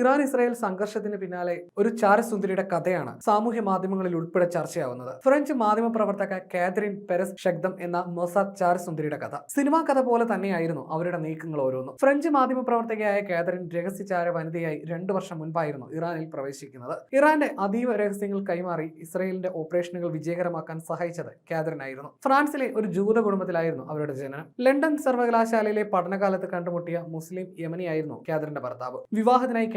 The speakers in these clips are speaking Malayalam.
ഇറാൻ ഇസ്രായേൽ സംഘർഷത്തിന് പിന്നാലെ ഒരു ചാരസുന്ദരിയുടെ കഥയാണ് സാമൂഹ്യ മാധ്യമങ്ങളിൽ ഉൾപ്പെടെ ചർച്ചയാവുന്നത്. ഫ്രഞ്ച് മാധ്യമ പ്രവർത്തക കാതറിൻ പെരസ് ഷഗ്ദം എന്ന മൊസാദ് ചാരസുന്ദരിയുടെ കഥ. സിനിമാ കഥ പോലെ തന്നെയായിരുന്നു അവരുടെ നീക്കങ്ങൾ ഓരോന്നും. ഫ്രഞ്ച് മാധ്യമ പ്രവർത്തകയായ കാതറിൻ രഹസ്യചാര വനിതയായി രണ്ടു വർഷം മുൻപായിരുന്നു ഇറാനിൽ പ്രവേശിക്കുന്നത്. ഇറാന്റെ അതീവ രഹസ്യങ്ങൾ കൈമാറി ഇസ്രായേലിന്റെ ഓപ്പറേഷനുകൾ വിജയകരമാക്കാൻ സഹായിച്ചത് കാതറിൻ ആയിരുന്നു ഫ്രാൻസിലെ ഒരു ജൂത കുടുംബത്തിലായിരുന്നു അവരുടെ ജനനം. ലണ്ടൻ സർവകലാശാലയിലെ പഠനകാലത്ത് കണ്ടുമുട്ടിയ മുസ്ലിം യമനിയായിരുന്നു കാതറിന്റെ ഭർത്താവ്. വിവാഹത്തിനായി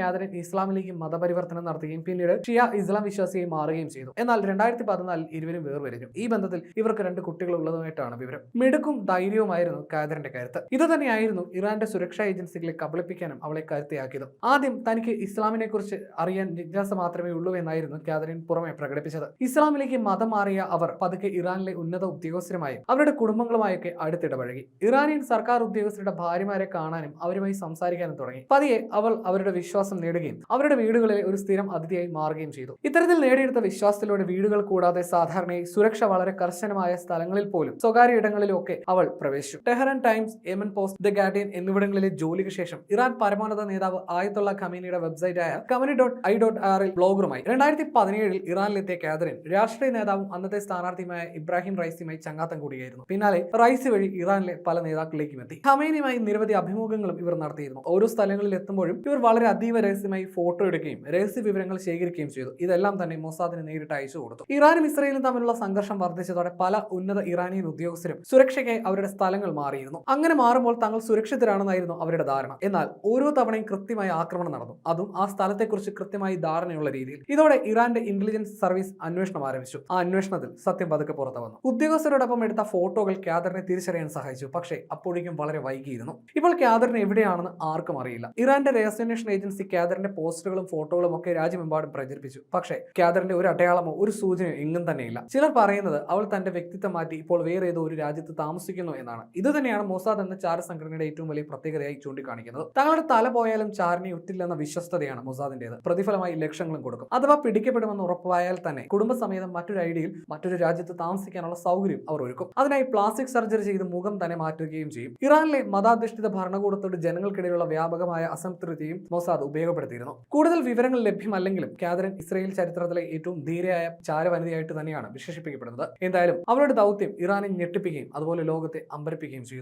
ഇസ്ലാമിലേക്ക് മതപരിവർത്തനം നടത്തുകയും പിന്നീട് ഷിയ ഇസ്ലാം വിശ്വാസിയായി മാറുകയും ചെയ്തു. എന്നാൽ രണ്ടായിരത്തി പതിനാലിൽ ഇരുവരും വേർപിരിഞ്ഞു. ഈ ബന്ധത്തിൽ ഇവർക്ക് രണ്ട് കുട്ടികൾ ഉള്ളതുമായിട്ടാണ് വിവരം. മിടുക്കും ധൈര്യവുമായിരുന്നു കാതറിന്റെ കരുത്ത്. ഇത് തന്നെയായിരുന്നു ഇറാന്റെ സുരക്ഷാ ഏജൻസികളെ കബളിപ്പിക്കാനും അവളെ കരുത്തയാക്കിയത്. ആദ്യം തനിക്ക് ഇസ്ലാമിനെ കുറിച്ച് അറിയാൻ ജിജ്ഞാസ മാത്രമേ ഉള്ളൂ എന്നായിരുന്നു കാതറിൻ പുറമെ പ്രകടിപ്പിച്ചത്. ഇസ്ലാമിലേക്ക് മതം മാറിയ അവർ പതുക്കെ ഇറാനിലെ ഉന്നത ഉദ്യോഗസ്ഥരുമായും അവരുടെ കുടുംബങ്ങളുമായൊക്കെ അടുത്തിടപഴകി. ഇറാനിയൻ സർക്കാർ ഉദ്യോഗസ്ഥരുടെ ഭാര്യമാരെ കാണാനും അവരുമായി സംസാരിക്കാനും തുടങ്ങി. പതിയെ അവൾ അവരുടെ വിശ്വാസം നേടുകയും അവരുടെ വീടുകളിൽ ഒരു സ്ഥിരം അതിഥിയായി മാറുകയും ചെയ്തു. ഇത്തരത്തിൽ നേടിയെടുത്ത വിശ്വാസത്തിലൂടെ വീടുകൾ കൂടാതെ സാധാരണയായി സുരക്ഷ വളരെ കർശനമായ സ്ഥലങ്ങളിൽ പോലും സ്വകാര്യ ഇടങ്ങളിലൊക്കെ അവൾ പ്രവേശിച്ചു. Tehran Times Yemen Post the Guardian എന്നിവിടങ്ങളിലെ ജോലിക്ക് ശേഷം ഇറാൻ പരമോന്നത നേതാവ് ആയത്തുള്ള ഖമീനിയുടെ വെബ്സൈറ്റായ കമനി ഡോട്ട് ഐ ഡോട്ട് ആറിൽ ബ്ലോഗറുമായി രണ്ടായിരത്തി പതിനേഴിൽ ഇറാനിലെത്തിയ കാതറിൻ രാഷ്ട്രീയ നേതാവും അന്നത്തെ സ്ഥാനാർത്ഥിയുമായ ഇബ്രാഹിം റൈസിയുമായി ചങ്ങാത്തം കൂടിയായിരുന്നു പിന്നാലെ റൈസ് വഴി ഇറാനിലെ പല നേതാക്കളിലേക്കും എത്തി. ഖമേനിയുമായി നിരവധി അഭിമുഖങ്ങളും ഇവർ നടത്തിയിരുന്നു. ഓരോ സ്ഥലങ്ങളിൽ എത്തുമ്പോഴും ഇവർ വളരെ അതീവ രഹസ്യമായി ഫോട്ടോ എടുക്കുകയും രഹസ്യ വിവരങ്ങൾ ശേഖരിക്കുകയും ചെയ്തു. ഇതെല്ലാം തന്നെ മൊസാദിന് നേരിട്ട് അയച്ചു കൊടുത്തു. ഇറാനും ഇസ്രയേലും തമ്മിലുള്ള സംഘർഷം വർദ്ധിച്ചതോടെ പല ഉന്നത ഇറാനിയൻ ഉദ്യോഗസ്ഥരും സുരക്ഷയ്ക്കായി അവരുടെ സ്ഥലങ്ങൾ മാറിയിരുന്നു. അങ്ങനെ മാറുമ്പോൾ തങ്ങൾ സുരക്ഷിതരാണെന്നായിരുന്നു അവരുടെ ധാരണ. എന്നാൽ ഓരോ തവണയും കൃത്യമായി ആക്രമണം നടന്നു. അതും ആ സ്ഥലത്തെക്കുറിച്ച് കൃത്യമായി ധാരണയുള്ള രീതിയിൽ. ഇതോടെ ഇറാന്റെ ഇന്റലിജൻസ് സർവീസ് അന്വേഷണം ആരംഭിച്ചു. ആ അന്വേഷണത്തിൽ സത്യം പതുക്കെ പുറത്തു വന്നു. ഉദ്യോഗസ്ഥരോടൊപ്പം എടുത്ത ഫോട്ടോകൾ ക്യാദറിനെ തിരിച്ചറിയാൻ സഹായിച്ചു. പക്ഷേ അപ്പോഴേക്കും വളരെ വൈകിയിരുന്നു. ഇപ്പോൾ ക്യാദറിന് എവിടെയാണെന്ന് ആർക്കും അറിയില്ല. ഇറാന്റെ രഹസ്യാന്വേഷണ ഏജൻസി ക്യാദറിന്റെ പോസ്റ്ററുകളും ഫോട്ടോകളും ഒക്കെ രാജ്യമെമ്പാടും പ്രചരിപ്പിച്ചു. പക്ഷേ ക്യാദറിന്റെ ഒരു അടയാളമോ ഒരു സൂചനയോ എങ്ങും തന്നെയില്ല. ചിലർ പറയുന്നത് അവൾ തന്റെ വ്യക്തിത്വം മാറ്റി ഇപ്പോൾ വേറെ ഏതോ ഒരു രാജ്യത്ത് താമസിക്കുന്നു എന്നാണ്. ഇത് തന്നെയാണ് മൊസാദ് എന്ന ചാര സംഘടനയുടെ ഏറ്റവും വലിയ പ്രത്യേകതയായി ചൂണ്ടിക്കാണിക്കുന്നത്. തങ്ങളുടെ തല പോയാലും ചാരനെ ഉറ്റില്ലെന്ന വിശ്വസ്തതയാണ് മൊസാദിന്റേത്. പ്രതിഫലമായി ലക്ഷങ്ങളും കൊടുക്കും. അഥവാ പിടിക്കപ്പെടുമെന്ന് ഉറപ്പായാൽ തന്നെ കുടുംബസമേതം മറ്റൊരു ഐഡിയയിൽ മറ്റൊരു രാജ്യത്ത് താമസിക്കാനുള്ള സൗകര്യം അവർ ഒരുക്കും. അതിനായി പ്ലാസ്റ്റിക് സർജറി ചെയ്ത് മുഖം തന്നെ മാറ്റുകയും ചെയ്യും. ഇറാനിലെ മതാധിഷ്ഠിത ഭരണകൂടത്തോട് ജനങ്ങൾക്കിടയിലുള്ള വ്യാപകമായ അസംതൃപ്തിയും മൊസാദ് ഉപയോഗപ്പെടുത്തിയിരുന്നു. കൂടുതൽ വിവരങ്ങൾ ലഭ്യമല്ലെങ്കിലും കാതറിൻ ഇസ്രയേൽ ചരിത്രത്തിലെ ഏറ്റവും ധീരയായ ചാരവനിതയായിട്ട് തന്നെയാണ് വിശേഷിപ്പിക്കപ്പെടുന്നത്. എന്തായാലും അവരുടെ ദൗത്യം ഇറാനെ ഞെട്ടിപ്പിക്കുകയും അതുപോലെ ലോകത്തെ അമ്പരപ്പിക്കുകയും ചെയ്തു.